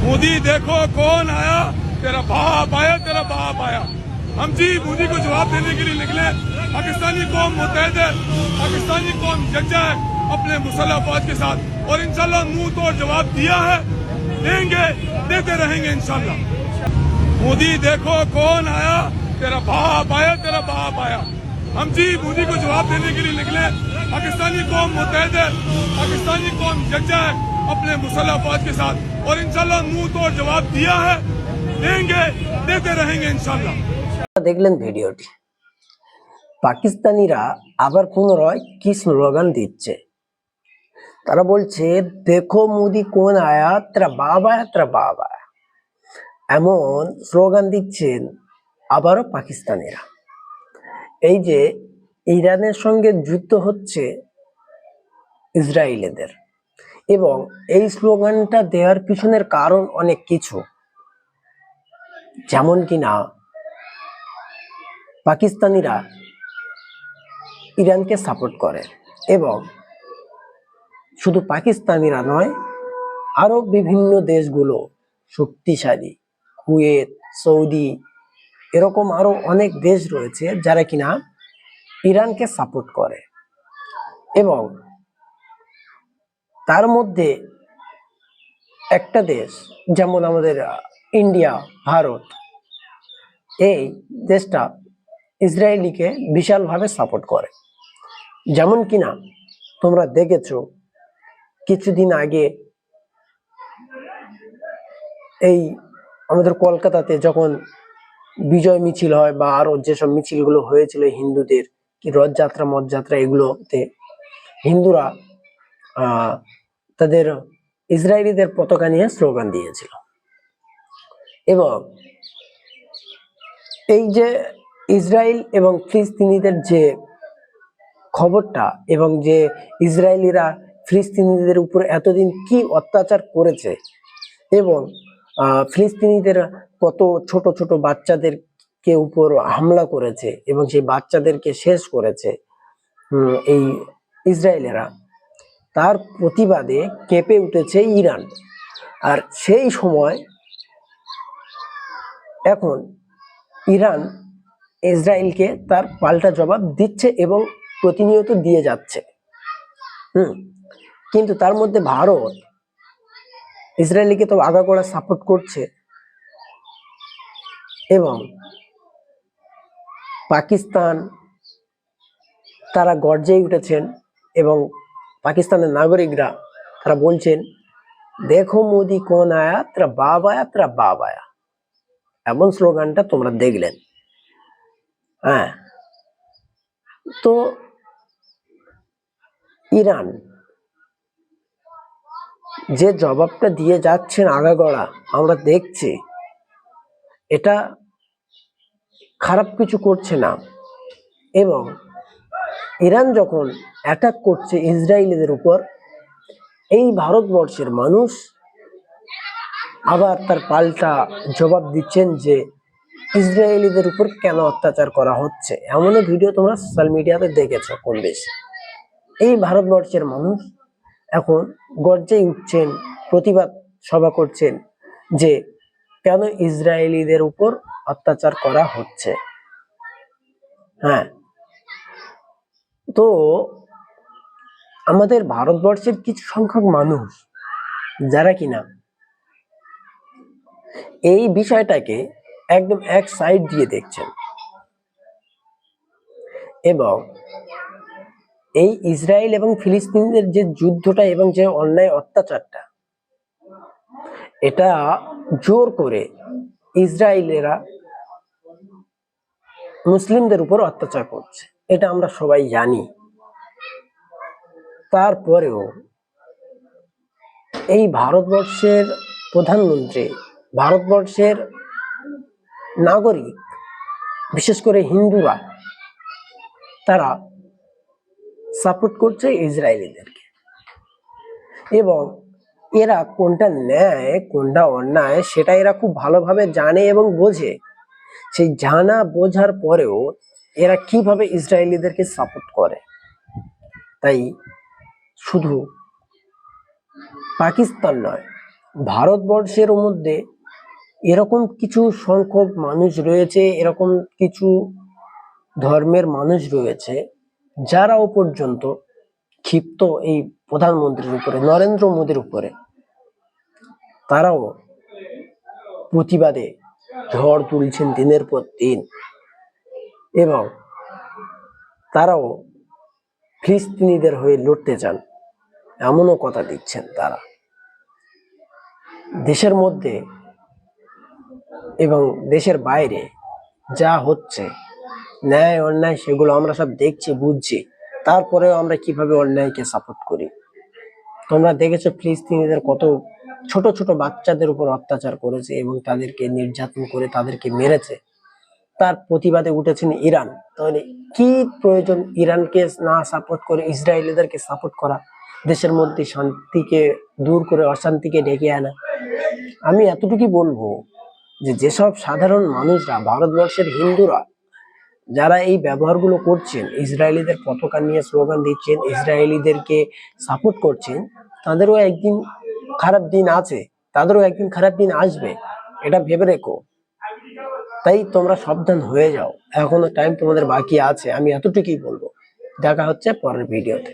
मोदी, देखो कौन आया? तेरा बाप आया, तेरा बाप आया। हम जी, मोदी को जवाब देने के लिए निकले। पाकिस्तानी कौम मुतहद है। पाकिस्तानी कौम यकजा है अपने मुसल्ह के साथ। और इंशाल्लाह मुँह तोड़ जवाब दिया है। देंगे, देते रहेंगे इंशाल्लाह। मोदी, देखो कौन आया? तेरा बाप आया, तेरा बाप आया। हम जी, मोदी को जवाब देने के लिए निकले। पाकिस्तानी कौम मुतहद है। पाकिस्तानी कौम यकजा है अपने मुसल्ह अफवाज के साथ और इंशाल्लाह मुंह तोड़ जवाब दिया है देंगे देते रहेंगे इंशाल्लाह দেখলেন ভিডিওটি পাকিস্তানিরা আবার পুনরায় কি স্লোগান দিচ্ছে তারা বলছে দেখো মোদি কোন আয়া তেরা বাবা তেরা বাবা এমন স্লোগান দিচ্ছেন আবারও পাকিস্তানিরা এই যে ইরানের সঙ্গে যুদ্ধ হচ্ছে ইসরায়েলিদের এবং এই স্লোগানটা দেওয়ার পিছনের কারণ অনেক কিছু। যেমন কি না পাকিস্তানিরা ইরানকে সাপোর্ট করে এবং শুধু পাকিস্তানিরা নয়, আরও বিভিন্ন দেশগুলো শক্তিশালী, কুয়েত, সৌদি, এরকম আরও অনেক দেশ রয়েছে যারা কিনা ইরানকে সাপোর্ট করে। এবং তার মধ্যে একটা দেশ, যেমন আমাদের ইন্ডিয়া, ভারত, এই দেশটা ইসরায়েলিকে বিশালভাবে সাপোর্ট করে। যেমন কিনা তোমরা দেখেছ, কিছুদিন আগে এই আমাদের কলকাতাতে যখন বিজয় মিছিল হয় বা আরও যেসব মিছিলগুলো হয়েছিল হিন্দুদের, কি রথযাত্রা, মঠযাত্রা, এগুলোতে হিন্দুরা তাদের ইসরায়েলিদের পতাকা নিয়ে স্লোগান দিয়েছিল। এবং এই যে ইসরায়েল এবং ফিলিস্তিনিদের যে খবরটা এবং যে ইসরায়েলিরা ফিলিস্তিনিদের উপর এতদিন কি অত্যাচার করেছে এবং ফিলিস্তিনিদের কত ছোট ছোট বাচ্চাদেরকে উপর হামলা করেছে এবং সেই বাচ্চাদেরকে শেষ করেছে এই ইসরায়েলেরা তার প্রতিবাদে কেঁপে উঠেছে ইরান। আর সেই সময় এখন ইরান ইসরায়েলকে তার পাল্টা জবাব দিচ্ছে এবং প্রতিনিয়ত দিয়ে যাচ্ছে। হুম, কিন্তু তার মধ্যে ভারত ইসরায়েলকে তো আগাগোড়া সাপোর্ট করছে এবং পাকিস্তান তারা গর্জেই উঠেছেন এবং পাকিস্তানের নাগরিকরা, তারা বলছেন, দেখো মোদি কোন আয়া তারা বাব আয়া তারা বাব আয়া এমন স্লোগানটা তোমরা দেখলেন। হ্যাঁ। তো ইরান যে জবাবটা দিয়ে যাচ্ছেন আগাগড়া, আমরা দেখছি, এটা খারাপ কিছু করছে না। এবং ইরান যখন অ্যাটাক করছে ইসরায়েলিদের উপর, এই ভারতবর্ষের মানুষ আবার তার পাল্টা জবাব দিচ্ছেন যে ইসরায়েলিদের উপর কেন অত্যাচার করা হচ্ছে। এমন ভিডিও তোমরা সোশ্যাল মিডিয়াতে দেখেছ কম বেশি। এই ভারতবর্ষের মানুষ এখন গর্জেই উঠছেন, প্রতিবাদ সভা করছেন যে কেন ইসরায়েলিদের উপর অত্যাচার করা হচ্ছে। হ্যাঁ তো আমাদের ভারতবর্ষের কিছু সংখ্যক মানুষ যারা কিনা এই বিষয়টাকে একদম এক সাইড দিয়ে দেখছেন। এবং এই ইসরায়েল এবং ফিলিস্তিনিদের যে যুদ্ধটা এবং যে অন্যায় অত্যাচারটা, এটা জোর করে ইসরায়েলেরা মুসলিমদের উপর অত্যাচার করছে। এটা আমরা সবাই জানি। তারপরেও এই ভারতবর্ষের প্রধানমন্ত্রী, ভারতবর্ষের নাগরিক, বিশেষ করে হিন্দুরা, তারা সাপোর্ট করছে ইসরায়েলিদেরকে। এবং এরা কোনটা ন্যায় কোনটা অন্যায়, সেটা এরা খুব ভালোভাবে জানে এবং বোঝে। সেই জানা বোঝার পরেও এরা কীভাবে ইসরায়েলিদেরকে সাপোর্ট করে? তাই শুধু পাকিস্তান নয়, ভারতবর্ষের মধ্যে এরকম কিছু সংখ্যক মানুষ রয়েছে, এরকম কিছু ধর্মের মানুষ রয়েছে যারাও পর্যন্ত ক্ষিপ্ত এই প্রধানমন্ত্রীর উপরে, নরেন্দ্র মোদীর উপরে। তারাও প্রতিবাদে ঝড় তুলছেন দিনের পর দিন। এবং তারাও ফিলিস্তিনিদের হয়ে লড়তে চান, এমনও কথা দিচ্ছেন তারা। দেশের মধ্যে এবং দেশের বাইরে যা হচ্ছে, ন্যায়, অন্যায় সেগুলো আমরা সব দেখছি, বুঝছি। তারপরেও আমরা কীভাবে অন্যায়কে সাপোর্ট করি? তোমরা দেখেছ ফিলিস্তিনিদের কত ছোট ছোট বাচ্চাদের উপর অত্যাচার করেছে এবং তাদেরকে নির্যাতন করে তাদেরকে মেরেছে। তার প্রতিবাদে উঠেছেন ইরান। তাহলে কি প্রয়োজন ইরানকে না সাপোর্ট করে, ইসরায়েলিদেরকে সাপোর্ট করা? দেশের মধ্যে শান্তিকে দূর করে, অশান্তিকে ডেকে আনা। আমি এতটুকুই বলব যে যেসব সাধারণ মানুষরা, ভারতবর্ষের হিন্দুরা, যারা এই ব্যবহারগুলো করছেন, ইসরায়েলিদের পতাকা নিয়ে স্লোগান দিচ্ছেন, ইসরায়েলিদেরকে সাপোর্ট করছেন, তাদেরও একদিন খারাপ দিন আছে, তাদেরও একদিন খারাপ দিন আসবে, এটা ভেবে রেখো। তাই তোমরা সাবধান হয়ে যাও। এখনও টাইম তোমাদের বাকি আছে, আমি এতটুকুই বলব। দেখা হচ্ছে পরের ভিডিওতে